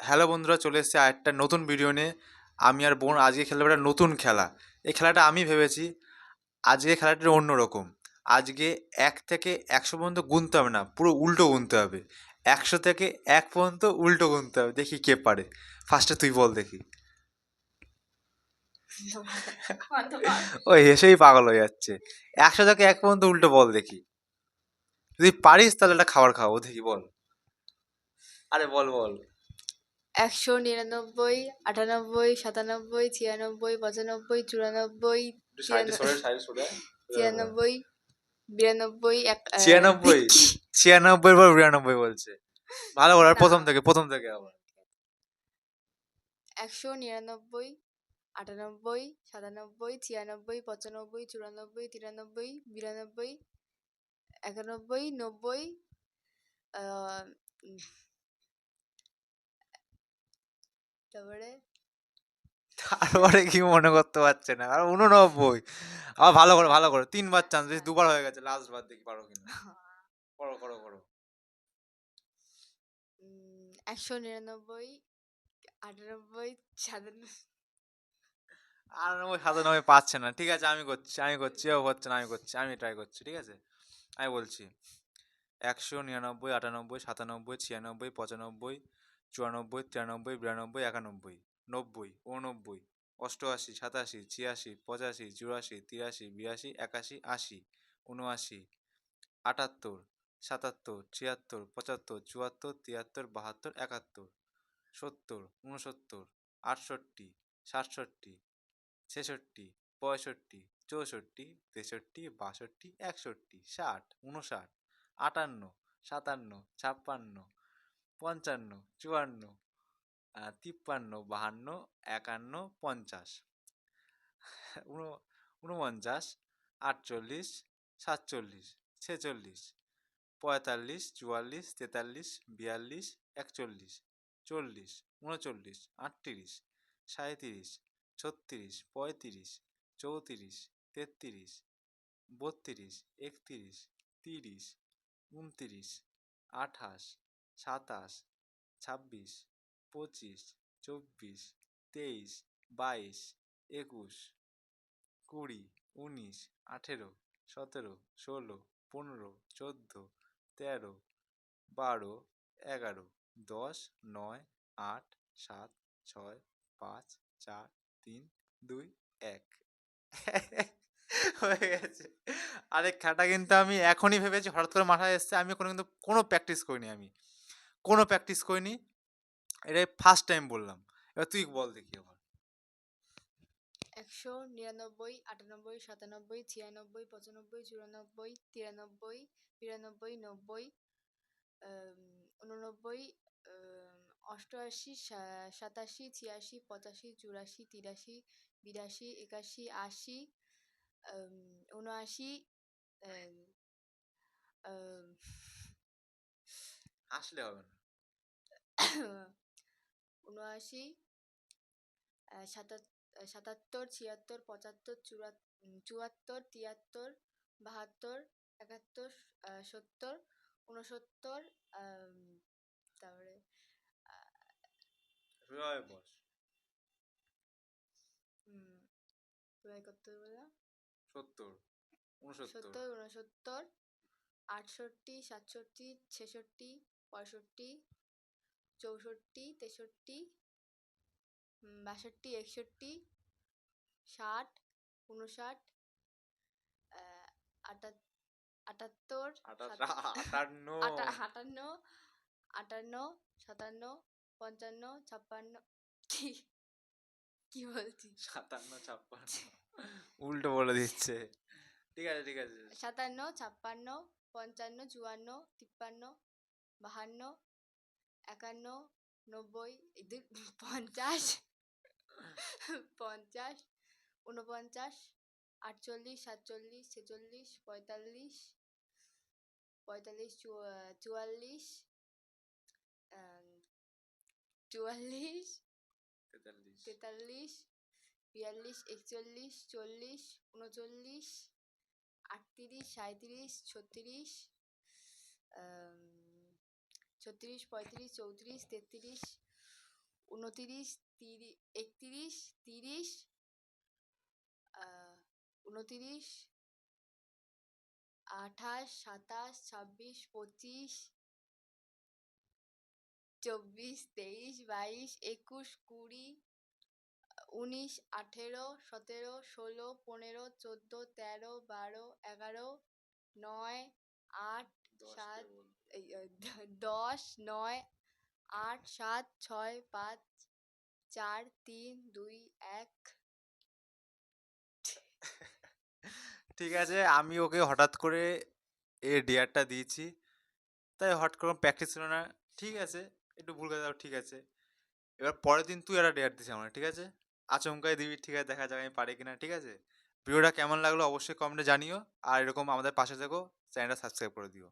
Hello বন্ধুরা, চলে এসেছে আরেকটা নতুন ভিডিও নিয়ে। আমি আর বোন আজকে খেলব একটা নতুন খেলা। এই খেলাটা আমি ভেবেছি আজকে খেলাটা অন্যরকম আজকে এক থেকে একশো পর্যন্ত গুনতে হবে না, পুরো উল্টো গুনতে হবে। একশো থেকে এক পর্যন্ত উল্টো গুনতে হবে, দেখি কে পারে। ফার্স্টে তুই বল দেখি। ওই হেসেই পাগল হয়ে যাচ্ছে। একশো থেকে এক পর্যন্ত উল্টো বল দেখি। যদি পারিস তাহলে একটা খাবার খাওয়াবো, দেখি বল। আরে বল বল। একশো নিরানব্বই আটানব্বই সাতানব্বই ছিয়ানব্বই পঁচানব্বই চুরানব্বই ছিয়ানব্বই বিরানব্বই ছিয়ানব্বই ছিয়ানব্বই পর বিরানব্বই বলছে। ভালো করে প্রথম থেকে প্রথম থেকে আবার। একশো নিরানব্বই আটানব্বই সাতানব্বই ছিয়ানব্বই পঁচানব্বই চুরানব্বই তিরানব্বই বিরানব্বই একানব্বই নব্বই তারপরে? তারপরে কি মনে করতে পারছে না। আর উননব্বই। আবার ভালো করে ভালো করে। তিনবার চান্স বেশ দুবার হয়ে গেছে। লাস্ট বার দেখি পারো কিনা। করো করো করো। একশো নিরানব্বই আটানব্বই সাতানব্বই আটানব্বই সাতানব্বই পাচ্ছে না। ঠিক আছে আমি করছি আমি করছি ও হচ্ছে না আমি করছি আমি ট্রাই করছি ঠিক আছে? আমি বলছি একশো নিরানব্বই আটানব্বই সাতানব্বই ছিয়ানব্বই পঁচানব্বই চুরানব্বই, তিরানব্বই, বিরানব্বই, একানব্বই, নব্বই উননব্বই অষ্টআশি, সাতাশি, ছিয়াশি, পঁচাশি, চুরাশি, তিরাশি, বিরাশি, একাশি, আশি উনআশি আটাত্তর, সাতাত্তর, ছিয়াত্তর, পঁচাত্তর, চুয়াত্তর, তিয়াত্তর, বাহাত্তর, একাত্তর, সত্তর উনসত্তর আটষট্টি, সাতষট্টি, ছেষট্টি, পঁয়ষট্টি, চৌষট্টি, তেষট্টি, বাষট্টি, একষট্টি, ষাট উনষাট আটান্ন, সাতান্ন, ছাপ্পান্ন পঞ্চান্ন, চুয়ান্ন তিপ্পান্ন, বাহান্ন, একান্ন, পঞ্চাশ। উন- উনপঞ্চাশ, আটচল্লিশ, সাতচল্লিশ, ছেচল্লিশ, পঁয়তাল্লিশ, চুয়াল্লিশ, তেতাল্লিশ, বিয়াল্লিশ, একচল্লিশ, চল্লিশ, উনচল্লিশ, আটত্রিশ, সাঁইত্রিশ, ছত্রিশ, পঁয়ত্রিশ, চৌত্রিশ, তেত্রিশ, বত্রিশ, একত্রিশ, তিরিশ, উনত্রিশ, আঠাশ সাতাশ, ছাব্বিশ, পঁচিশ, চব্বিশ, তেইশ, বাইশ, একুশ, কুড়ি, উনিশ, আঠেরো, সতেরো, ষোলো, পনেরো, চোদ্দ, তেরো, বারো, এগারো, দশ, নয়, আট, সাত, ছয়, পাঁচ, চার, তিন, দুই, এক। হয়ে গেছে। আরে খেলাটা কিন্তু আমি এখনই ভেবেছি, হঠাৎ করে মাথায় এসছে আমি কোনো কিন্তু কোনো প্র্যাকটিস করিনি আমি। কোনো প্র্যাকটিস করিনি। এটাই ফার্স্ট টাইম বললাম। এবার তুই বল দেখি আবার। একশো নিরানব্বই আটানব্বই সাতানব্বই ছিয়ানব্বই পঁচানব্বই চুরানব্বই তিরানব্বই বিরানব্বই নব্বই উননব্বই অষ্টআশি সাতাশি ছিয়াশি পঁচাশি চুরাশি তিরাশি বিরাশি একাশি আশি উনআশি আসলে হবে না। উনআশি সাতাত্তর ছিয়াত্তর পঁচাত্তর চুয়াত্তর তিয়াত্তর বাহাত্তর একাত্তর সত্তর উনসত্তর তারপরে বস। কত সত্তর সত্তর উনসত্তর আটষট্টি সাতষট্টি ছেষট্টি পঁয়ষট্টি চৌষট্টি তেষট্টি বাষট্টি একষট্টি ষাট উনষাট আটাত্তর আটান্ন। আটান্ন সাতান্ন পঞ্চান্ন ছাপ্পান্ন কি? কি বলছি সাতান্ন ছাপ্পান্ন। উল্টো বলে দিচ্ছে। ঠিক আছে ঠিক আছে। সাতান্ন ছাপ্পান্ন পঞ্চান্ন চুয়ান্ন তিপ্পান্ন বাহান্ন একান্ন নব্বই পঞ্চাশ পঞ্চাশ উনপঞ্চাশ আটচল্লিশ সাতচল্লিশ ছেচল্লিশ পঁয়তাল্লিশ পঁয়তাল্লিশ চুয়া- চুয়াল্লিশ চুয়াল্লিশ তেতাল্লিশ। বিয়াল্লিশ একচল্লিশ চল্লিশ উনচল্লিশ আটত্রিশ সাঁইত্রিশ ছত্রিশ ছত্রিশ পঁয়ত্রিশ চৌত্রিশ তেত্রিশ উনতিরিশ তিরিশ একতিরিশ তিরিশ আহ, উনতিরিশ আঠাশ সাতাশ ছাব্বিশ পঁচিশ চব্বিশ তেইশ বাইশ একুশ কুড়ি উনিশ আঠেরো সতেরো ষোলো পনেরো চোদ্দ তেরো বারো এগারো নয় আট সাত দশ, নয়, আট, সাত, ছয়, পাঁচ, চার, তিন, দুই, এক। ঠিক আছে, আমি ওকে হঠাৎ করে এ ডেয়ারটা দিয়েছি। তাই হট করে প্র্যাকটিস ছিল না। ঠিক আছে, একটু ভুল করে দাও, ঠিক আছে। এবার পরের দিন তুই একটা ডেয়ার দিস আমার ঠিক আছে? আচমকাই দিবি, ঠিক আছে, দেখা যাক আমি পারি কিনা, ঠিক আছে? ভিডিওটা কেমন লাগল অবশ্যই কমেন্টে জানিও। আর এরকম আমাদের পাশে থেকো চ্যানেলটা সাবস্ক্রাইব করে দিও।